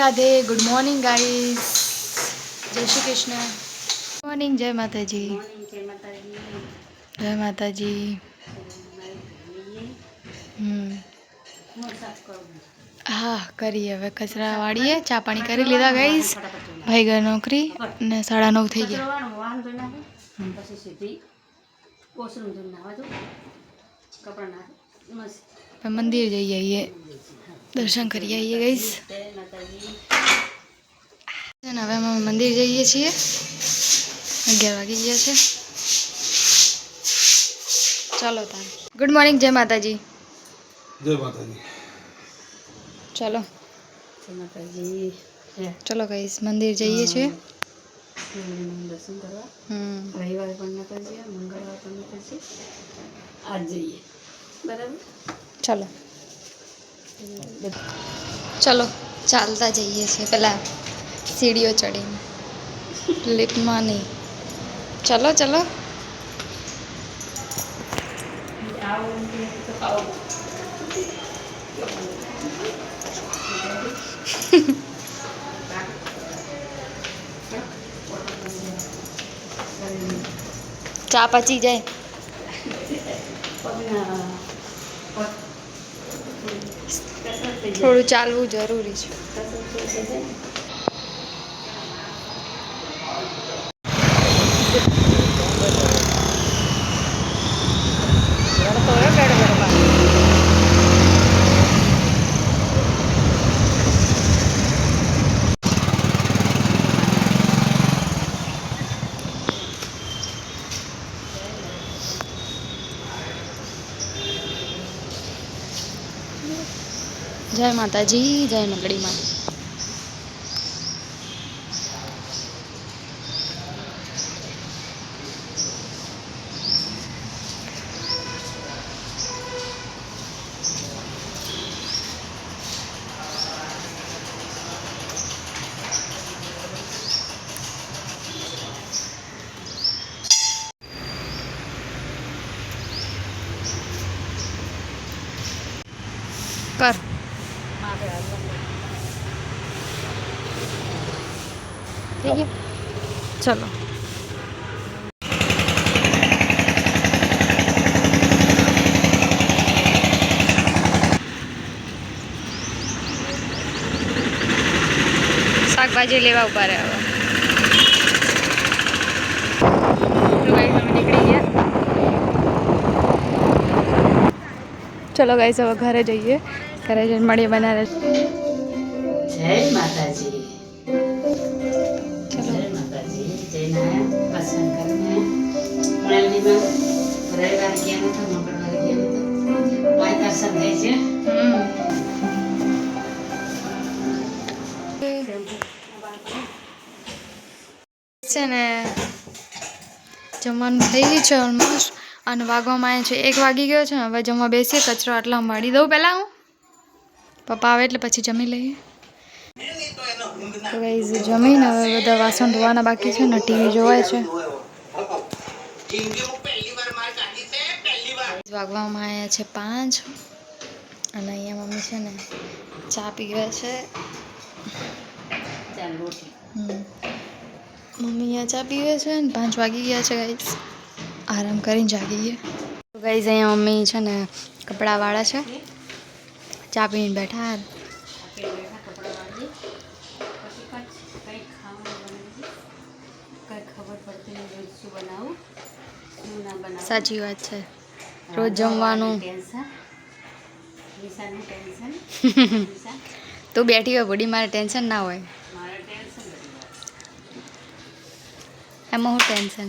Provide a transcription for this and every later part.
Radhe good morning guys જય Shri Krishna. Morning જય માતાજી. જય માતાજી. હમ. હા કરીએ હવે કચરા વાળીએ ચા પાણી કરી લીધા ગાઈસ ભાઈ ગયા નોકરી ને સાડા નવ થઈ ગયા. મંદિર જઈ આવીએ. દર્શન કરી આવીએ ગાઈસ જય છે ને હવે અમે મંદિર જઈએ છીએ. અગિયાર વાગી ગયા છે. ચાલો તાર. ગુડ મોર્નિંગ જય માતાજી. જય માતાજી. ચાલો. જય માતાજી. ચલો ગાઈસ મંદિર જઈએ છીએ. દર્શન કરવા. રવિવારે પણ પણ આજ જઈએ. બરાબર? ચલો. ચલો ચાલતા જઈએ છીએ પેલા સીડીઓ ચડીને. લિફ્ટમાં નહીં. ચલો ચલો. ચા પચી જાય પગના પગ કસરત થઈ જાય થોડું ચાલવું જરૂરી છે કસરત થઈ જાય જય માતાજી જય મંગળીમાં કર થઈ ગયું ચલો શાકભાજી લેવા ઊભા રહ્યા હવે તો guys, અમે નીકળી ગયા ચલો ગાઈસ હવે ઘરે જઈએ ઘરે જઈને મળીએ બનારસ જય માતાજી છે. ને, જમવાનું થઈ ગયું છે ઓલમોસ્ટ અને વાગવામાં આવ્યા છે. એક વાગી ગયો છે, હવે જમવા બેસીએ, કચરો આટલા માડી દઉં પહેલાં હું. પપ્પા આવે એટલે પછી જમી લઈએ. તો ગાઈઝ જમીન હવે બધા વાસણ ધોવાના બાકી છે ને ટીવી જોવાય છે. વાગવામાં આવ્યા છે પાંચ અને અહીંયા મમ્મી છે ને ચા પીવે છે. મમ્મી અહીંયા ચા પીવે છે ને પાંચ વાગી ગયા છે ગાઈઝ આરામ કરીને જાગી ગયા તો ગાઈઝ અહીંયા મમ્મી છે ને કપડાં વાળા છે ચા પીને બેઠા હાર. આપણે બેઠા કપડાં વાળીએ પછી કચ્છ કંઈક ખાવાનું બનાવીએ કંઈ ખબર પડતી નહીં રોજ શું બનાવું? શું ના બનાવું? સાચી વાત છે. રોજ જમવાનું. નિશાનું ટેન્શન. તું બેઠી હોય બોડી મારે ટેન્શન ના હોય. એમાં હું ટેન્શન?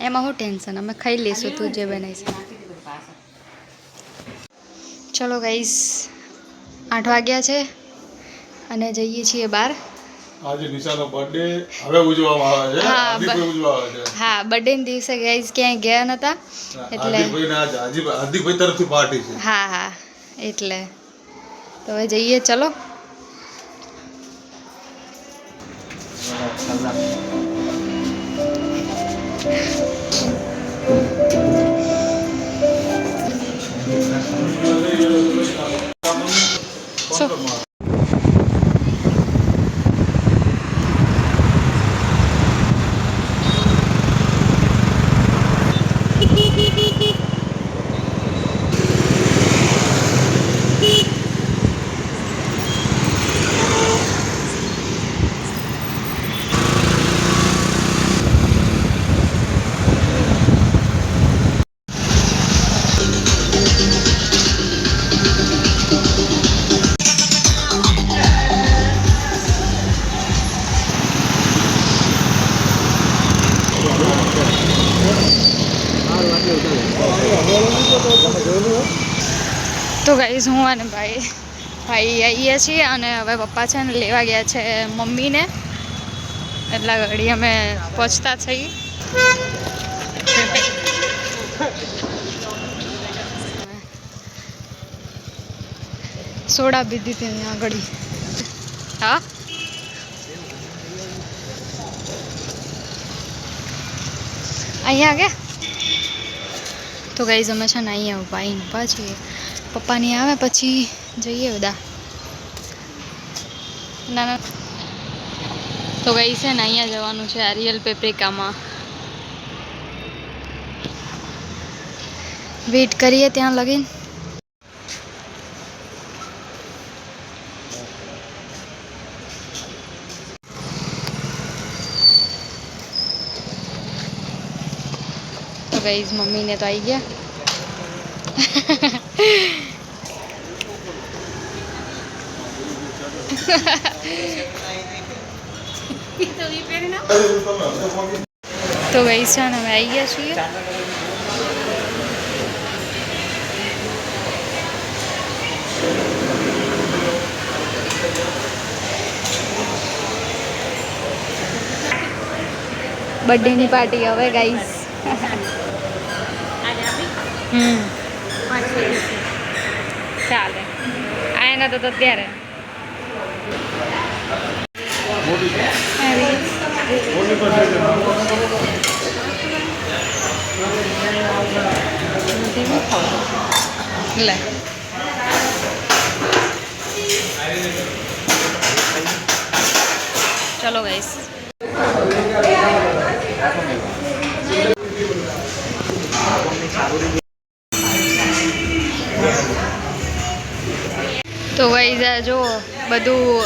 એમાં હું ટેન્શન? અમે ખાઈ લઈશું તું જે બનાવીશ. ચલો ગાઈસ આઠ વાગ્યા છે અને જઈએ છીએ બહાર આજે નિશાનો બર્થડે હવે ઉજવવામાં આવે છે હાર્દિકભાઈ ઉજવા આવે છે. હા બર્થડે દિવસે ગાઈઝ ક્યાંય ગયા નતા એટલે હાર્દિકભાઈ ના આજે હાર્દિકભાઈ તરફથી પાર્ટી છે. હા હા એટલે. તો હવે જઈએ ચલો. તો ગાઈઝ હું અને ભાઈ ભાઈ આવીએ છીએ અને હવે પપ્પા છે ને લેવા ગયા છે મમ્મીને. એટલા ઘડી અમે પહોંચતા થઈ. સોડા પીધી હતી અહીંયા આગળ. હા? અહીંયા કે તો ગાઈઝ અમે છે ને અહીંયા ઊભા આવીને ઊભા છીએ. પપ્પાની આવે પછી જઈએ બધા. ના ના. તો ગઈ છે ને અહીંયા જવાનું છે આરિયલ પેપ્રિકામાં વેઇટ કરીએ ત્યાં લગીન. તો ગઈ મમ્મીને તો આવી ગયા તો ગઈ છે ને અમે આવી ગયા છીએ બર્થડેની પાર્ટી હવે ગાઈસ હમ ચાલે. આ એના તો અત્યારે. લે. ચલો ગાઈસ તો ગાઈસ જો બધું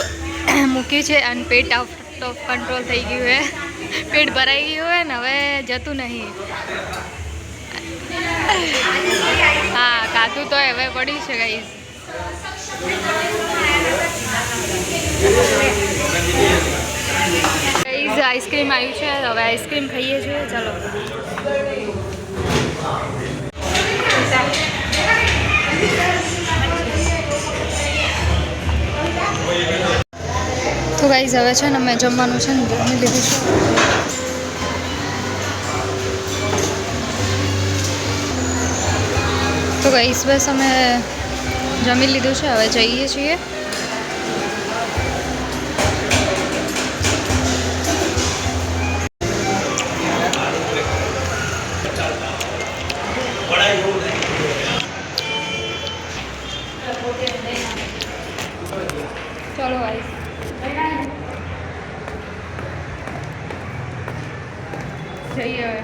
મૂક્યું છે અને પેટ આઉટ ઓફ કંટ્રોલ થઈ ગયું છે. પેટ ભરાઈ ગયું હોય ને હવે જતું નહીં. હા કાતું તો હવે પડ્યું છે ગાઈઝ ગાઈઝ આઈસ્ક્રીમ આવ્યું છે. હવે આઈસ્ક્રીમ ખાઈએ છીએ. ચાલો. તો ગાઈસ હવે છે ને મેં જમવાનું છે ને જમી લીધું છે. તો ગાઈસ બસ અમે જમી લીધું છે, હવે જઈએ છીએ. જઈએ હવે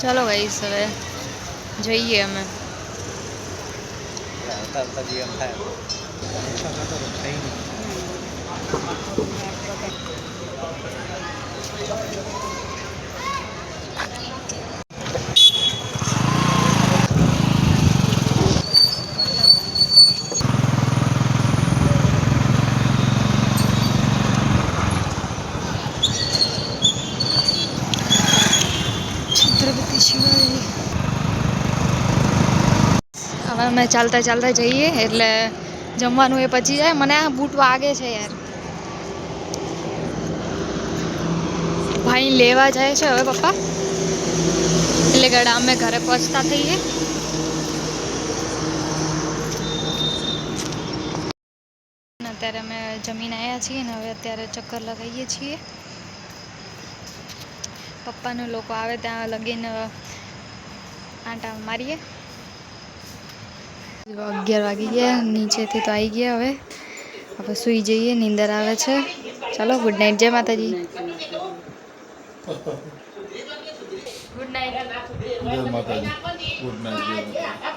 ચાલો ગાઈસ હવે જઈએ અમે. છત્રપતિ શિવાજી હવે અમે ચાલતા ચાલતા જઈએ, એટલે જમવાનું એ પચી જાય. મને આ બૂટ વાગે છે યાર. ભાઈ લેવા જાય છે હવે પપ્પા. એટલે ગાડા અમે ઘરે પહોંચતા થઈએ. અત્યારે અમે જમીન આવ્યા છીએ ને હવે અત્યારે ચક્કર લગાવીએ છીએ. પપ્પાને લોકો આવે ત્યાં લગીને આંટા મારીએ. અગિયાર વાગી ગયા, નીચેથી તો આવી ગયા હવે. હવે સૂઈ જઈએ, નીંદર આવે છે. ચાલો, ગુડ નાઇટ, જય માતાજી. Good night good night